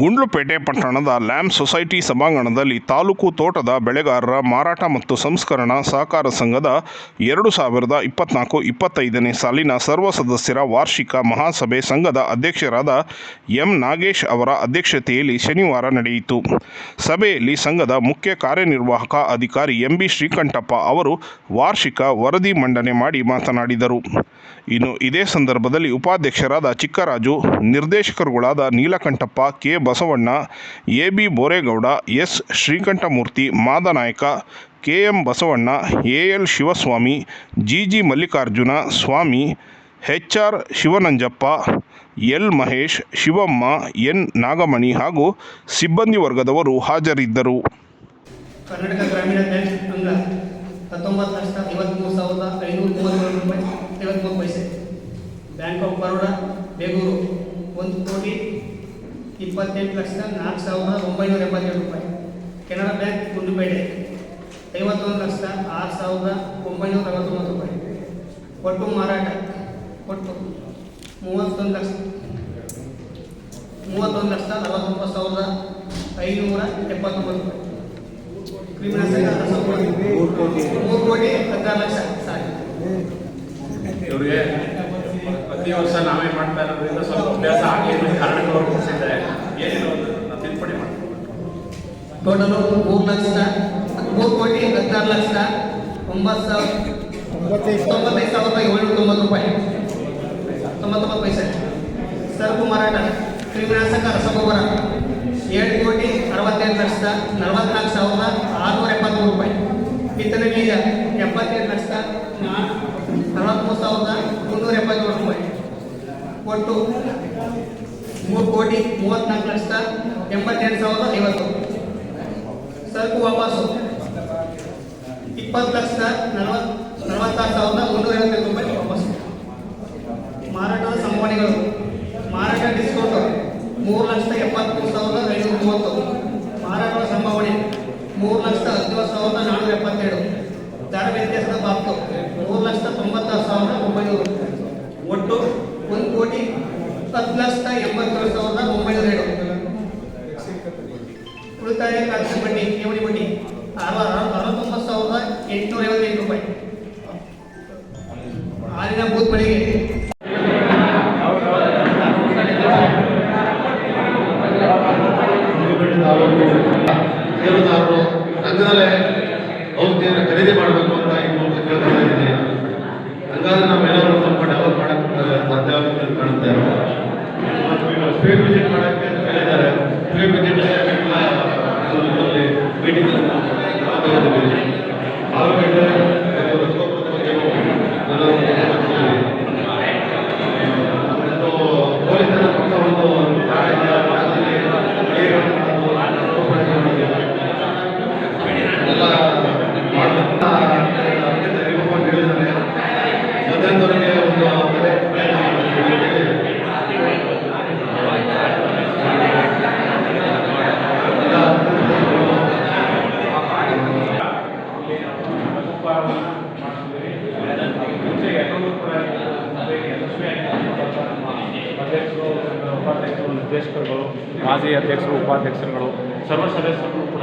ಗುಂಡ್ಲುಪೇಟೆ ಪಟ್ಟಣದ lamp society ಸಭಾಂಗಣದಲ್ಲಿ ತಾಲೂಕು ತೋಟದ ಬೆಳೆಗಾರರ ಮಾರಾಟ ಮತ್ತು ಸಂಸ್ಕರಣಾ ಸಹಕಾರ ಸಂಘದ ಎರಡು ಸಾವಿರದ ಇಪ್ಪತ್ನಾಲ್ಕು ಇಪ್ಪತ್ತೈದನೇ ಸಾಲಿನ ಸರ್ವ ಸದಸ್ಯರ ವಾರ್ಷಿಕ ಮಹಾಸಭೆ ಸಂಘದ ಅಧ್ಯಕ್ಷರಾದ ಎಂ ನಾಗೇಶ್ ಅವರ ಅಧ್ಯಕ್ಷತೆಯಲ್ಲಿ ಶನಿವಾರ ನಡೆಯಿತು. ಸಭೆಯಲ್ಲಿ ಸಂಘದ ಮುಖ್ಯ ಕಾರ್ಯನಿರ್ವಾಹಕ ಅಧಿಕಾರಿ ಎಂ ಬಿ ಶ್ರೀಕಂಠಪ್ಪ ಅವರು ವಾರ್ಷಿಕ ವರದಿ ಮಂಡನೆ ಮಾಡಿ ಮಾತನಾಡಿದರು. ಇನ್ನು ಇದೇ ಸಂದರ್ಭದಲ್ಲಿ ಉಪಾಧ್ಯಕ್ಷರಾದ Chikkaraju, ನಿರ್ದೇಶಕರುಗಳಾದ Neelakanthappa, K. Basavanna, A. B. Boregowda, S. Srikanthamurthy, Madanayaka, K. M. Basavanna, A. L. Shivaswamy, G. G. Mallikarjuna Swamy, H. R. Shivananjappa, L. Mahesh, Shivamma, N. Nagamani ಹಾಗೂ ಸಿಬ್ಬಂದಿ ವರ್ಗದವರು ಹಾಜರಿದ್ದರು. ಕರ್ನಾಟಕ ಗ್ರಾಮೀಣ ಬ್ಯಾಂಕ್ ರೂಪಾಯಿ ಐವತ್ತ್ಮೂರು ಪೈಸೆ ಬ್ಯಾಂಕ್ ಆಫ್ ಬರೋಡಾ ಬೇಗೂರು ಒಂದು ಕೋಟಿ ಇಪ್ಪತ್ತೆಂಟು ಲಕ್ಷದ ನಾಲ್ಕು ಸಾವಿರದ ಒಂಬೈನೂರ ಎಂಬತ್ತೇಳು ರೂಪಾಯಿ. ಕೆನರಾ ಬ್ಯಾಂಕ್ ಗುಂಡುಪೇಟೆ. ಐವತ್ತೊಂದು ಲಕ್ಷದ ಆರು ಸಾವಿರದ ಒಂಬೈನೂರ ಅರವತ್ತೊಂಬತ್ತು ರೂಪಾಯಿ. ಒಟ್ಟು ಮಾರಾಟ ಒಟ್ಟು ಮೂವತ್ತೊಂದು ಲಕ್ಷ ಮೂವತ್ತೊಂದು ಲಕ್ಷದ ನಲವತ್ತೊಂಬತ್ತು ಸಾವಿರದ ಐನೂರ ಎಪ್ಪತ್ತೊಂಬತ್ತು ರೂಪಾಯಿ. ಕ್ರಿಮಿನಲ್ ಮೂರು ಕೋಟಿ ಹದಿನಾರು ಲಕ್ಷ. ಸಾರಿ ಇವ್ರಿಗೆ ಪ್ರತಿ ವರ್ಷ ನಾವೇ ಮಾಡ್ತಾ ಇರೋದ್ರಿಂದ ಸ್ವಲ್ಪ ಅಭ್ಯಾಸ ಆಗಲಿ ತಿದ್ದುಪಡಿ ಮಾಡ್ತೀವಿ. ಟೋಟಲು ಮೂರು ಲಕ್ಷ ಮೂರು ಕೋಟಿ, ಹದಿನಾರು ಲಕ್ಷ, ಒಂಬತ್ತು ಸಾವಿರ, ತೊಂಬತ್ತೈದು ಸಾವಿರದ ಏಳ್ನೂರ ತೊಂಬತ್ತು ರೂಪಾಯಿ. ತೊಂಬತ್ತೊಂಬತ್ತು ಪೈಸೆ. ಸರಕು ಮಾರಾಟ, ಕ್ರಿಮಿನಾಶಕ, ರಸಗೊಬ್ಬರ, ಏಳು ಕೋಟಿ ಅರವತ್ತೆಂಟು ಲಕ್ಷ, ನಲವತ್ನಾಲ್ಕು ಸಾವಿರದ ಆರುನೂರ ಎಪ್ಪತ್ತ್ಮೂರು ರೂಪಾಯಿ. ಬಿತ್ತನೆ ಬೀಜ ಎಪ್ಪತ್ತೆಂಟು ಲಕ್ಷದ ನಾ- ನಲವತ್ತ್ಮೂರು ಸಾವಿರದ ಮುನ್ನೂರ ಎಪ್ಪತ್ತೇಳು ರೂಪಾಯಿ ಒಟ್ಟು ಮೂರು ಕೋಟಿ ಮೂವತ್ತ್ನಾಲ್ಕು ಲಕ್ಷದ ಎಂಬತ್ತೆಂಟು ಸಾವಿರದ ಐವತ್ತು. ಸರಕು ವಾಪಸ್ಸು ಇಪ್ಪತ್ತು ಲಕ್ಷದ ನಲವತ್ತು ನಲವತ್ತಾರು ಸಾವಿರದ ಮುನ್ನೂರ ಐವತ್ತೈದು ರೂಪಾಯಿ ವಾಪಸ್ಸು. ಮಾರಾಟದ ಸಂಭಾವನೆಗಳು ಮಾರಾಟ ಡಿಸ್ಕೌಂಟ್ ಮೂರು ಲಕ್ಷದ ಎಪ್ಪತ್ತ್ಮೂರು ಸಾವಿರದ ಐನೂರ ಮೂವತ್ತು. ಮಾರಾಟದ ಸಂಭಾವನೆ ಮೂರು ಲಕ್ಷದ ಹದಿನೇಳು ಸಾವಿರದ ನಾನ್ನೂರ ಎಪ್ಪತ್ತೆರಡು. ದರ ವ್ಯತ್ಯಾಸದ ಬಾಬ್ತು ಮೂರು ಲಕ್ಷದ ತೊಂಬತ್ತಾರು ಸಾವಿರದ ಒಂಬೈನೂರು. ಒಟ್ಟು ಒಂದು ಕೋಟಿ ಹತ್ತು ಲಕ್ಷದ ಎಂಬತ್ತೇಳು ಸಾವಿರದ ಒಂಬೈನೂರ ಏಳು. ಉಳಿತಾಯ ಖಾತೆ ಬಡ್ಡಿ, ಠೇವಣಿ ಬಡ್ಡಿ ಅರವ ಅರವತ್ತೊಂಬತ್ತು ಸಾವಿರದ ಎಂಟುನೂರ ಐವತ್ತೈದು ರೂಪಾಯಿ. ಹಾಲಿನ ಬೂತ್ ಬಳಿಗೆ ಸಂಘದಲ್ಲೇ ಔಷಧಿಯನ್ನು ಖರೀದಿ ಮಾಡಬೇಕು ಅಂತ ಈ ಕೇಳ್ತಾ ಇದ್ದೀನಿ ಹಂಗಾದ್ರೆ ನಾವೇನಾದ್ರು ಸ್ವಲ್ಪ ಡೆವಲಪ್ ಮಾಡಕ್ಕೆ ಸಾಧ್ಯ ಆಗುತ್ತೆ ಅಂತ ಕಾಣುತ್ತೆ ಫೀಲ್ಡ್ ವಿಸಿಟ್ ಮಾಡಕ್ಕೆ ಅಂತ ಹೇಳಿದ್ದಾರೆ ಫೀಲ್ಡ್ ವಿಸಿಟ್ ಮೀಟಿಂಗ್ ಆಲೂಗಡ್ಡೆ ಅಧ್ಯಕ್ಷರು ಉಪಾಧ್ಯಕ್ಷರು ನಿರ್ದೇಶಕರುಗಳು ಮಾಜಿ ಅಧ್ಯಕ್ಷರು ಉಪಾಧ್ಯಕ್ಷರುಗಳು ಸರ್ವ ಸದಸ್ಯರು ಕೂಡ